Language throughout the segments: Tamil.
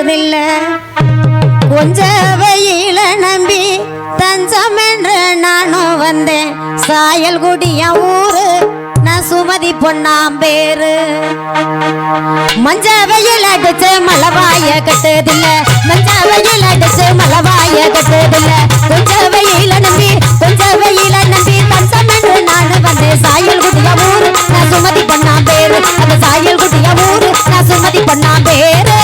கட்டுதில்ல கொஞ்ச வெயில நம்பி தஞ்சம் என்று நானும் வந்தேன். சாயல் குடிய ஊரு நான் சுமதி பொண்ணாம் பேரு. மஞ்ச வெயில் அடிச்சு மலவாய கட்டதில்ல. மஞ்ச வெயில் அடிச்சு மலவாய கட்டதில்ல. கொஞ்ச வெயில நம்பி கொஞ்ச வெயில நம்பி தஞ்சம் என்று நானும் வந்தேன். சாயல் குடிய ஊரு நான் சுமதி பொண்ணாம் பேரு. அந்த சாயல் குடிய ஊரு நான் சுமதி பொண்ணாம் பேரு.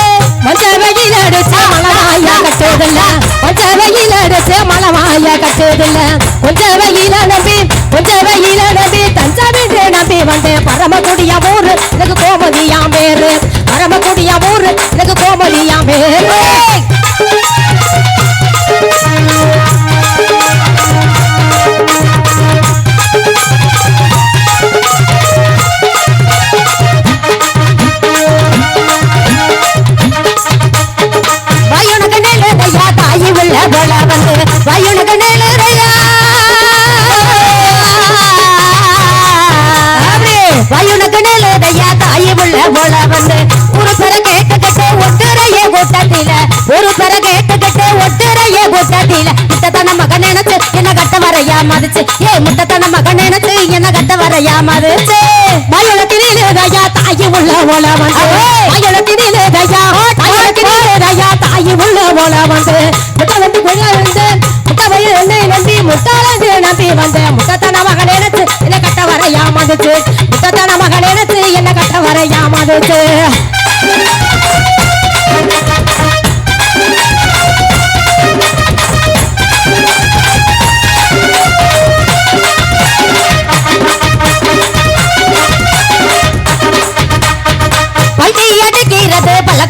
அடிச்சு மலவாய கட்டுதில்ல கொஞ்ச வெயில் அடிச்சு மலவாய கட்டுதில்ல கொஞ்ச வெயில நம்பி கொஞ்ச வெயில நம்பி தஞ்சாவூர் நம்பி வந்தேன். பரமக்குடிய ஊரு எனக்கு கோமதியா பேரு. பரமக்குடிய ஊரு எனக்கு கோமதியா பேரு. கூட்டத்தில ஒரு பெற கேட்டுக்கிட்டு ஒட்டுறைய கூட்டத்தில முட்டத்தன மகன் நினைச்சு என்ன கட்ட வரையா மதிச்சு. ஏ முட்டத்தன மகன் நினைச்சு என்ன கட்ட வரையா மதிச்சு. வயலத்தினிலே தயா உள்ள போல வந்து. வயலத்தினிலே தயா வயலத்தினிலே தயா தாயி உள்ள போல வந்து. முட்டை வந்து கொள்ள வந்து முட்டை வயல் என்னை நம்பி முட்டாளது நம்பி வந்த. முட்டத்தன மகன் நினைச்சு என்ன கட்ட வரையா மதிச்சு. முட்டத்தன மகன் நினைச்சு என்ன கட்ட வரையா மதிச்சு.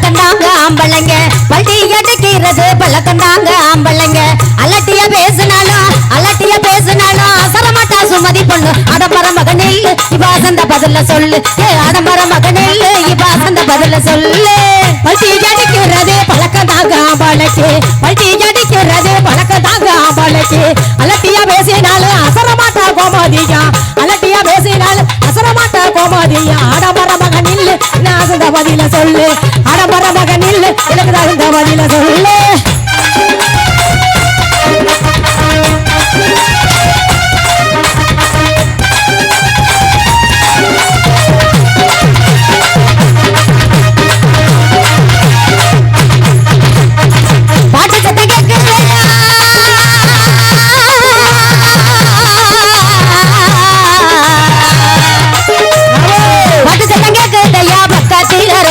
அடிக்கிறது ஆம்பளைங்க. பல்டி அடிக்கிறது பழக்கண்டாங்க ஆம்பளைங்க. அலட்டிய பேசினாலும் அலட்டிய பேசினாலும் அசரமாட்டா சுமதி பொண்ணு. அடம்பர மகனில் இவா சந்த பதில சொல்லு. ஏ அடம்பர மகனில் இவா சந்த பதில சொல்லு. பல்டி அடிக்கிறது பழக்கதாக ஆம்பளைக்கு. பல்டி அடிக்கிறது பழக்கதாக ஆம்பளைக்கு. அலட்டிய பேசினாலும் அசரமாட்டா கோமாதியா. அலட்டிய பேசினாலும் அசரமாட்டா கோமாதியா. ஆடம்பர மகனில் நான் அந்த பதில சொல்லு. அடபட மகன் இல்லை எனக்கு தகுந்த பதில சொல்லு.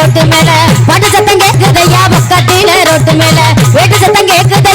ரோட்டு மேல பாட்டு சத்தம் கேட்குதையா பக்கத்தில ரோட்டு மேல. வேட்டு சத்தம் கேட்குதையா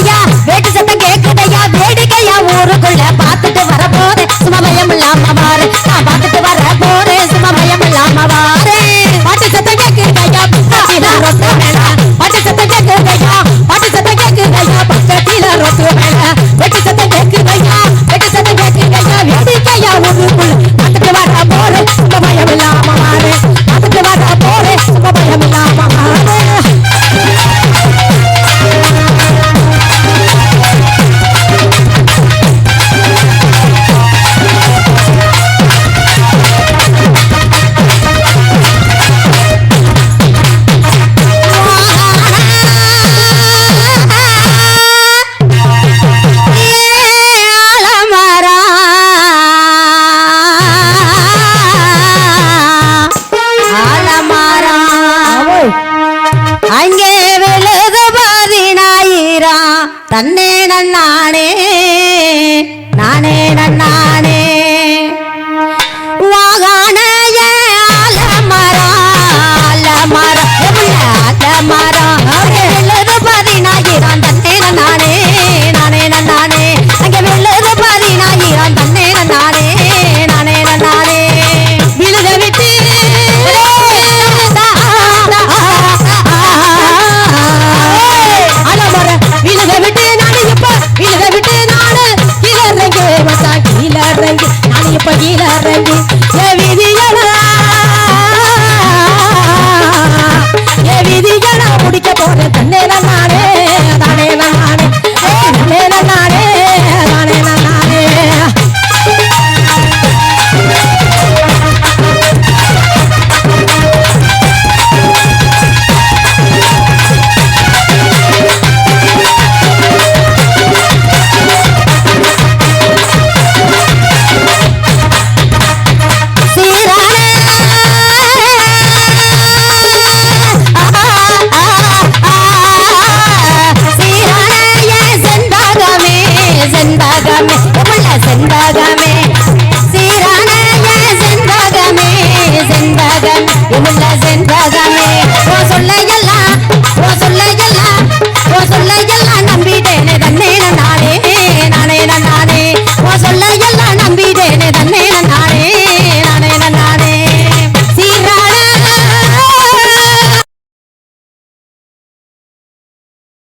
ganas